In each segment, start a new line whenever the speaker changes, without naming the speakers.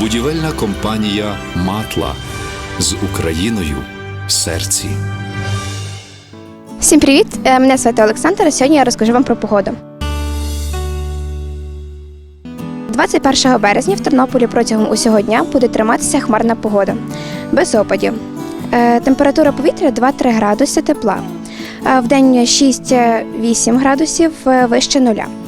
Будівельна компанія Матла з Україною в серці.
Всім привіт! Е, Мене звати Олександр. Сьогодні я розкажу вам про погоду. 21 березня в Тернополі протягом усього дня буде триматися хмарна погода без опадів. Е, Температура повітря 2-3 градуси тепла. В день 6-8 градусів е, вище нуля. –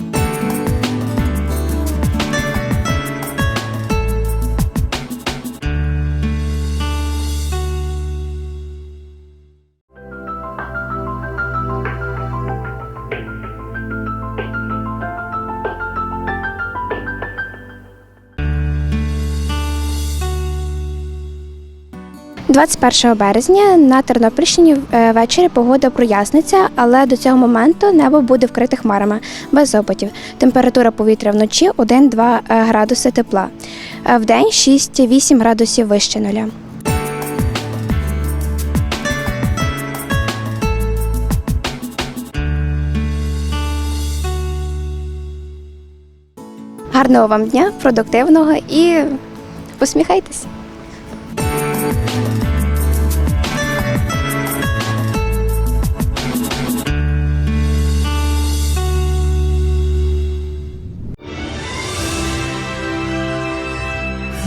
21 березня на Тернопільщині е, ввечері погода проясниться, але до цього моменту небо буде вкрите хмарами без опадів. Температура повітря вночі 1-2 е, градуси тепла. Е, Вдень 6-8 градусів вище нуля. Гарного вам дня, продуктивного і посміхайтеся.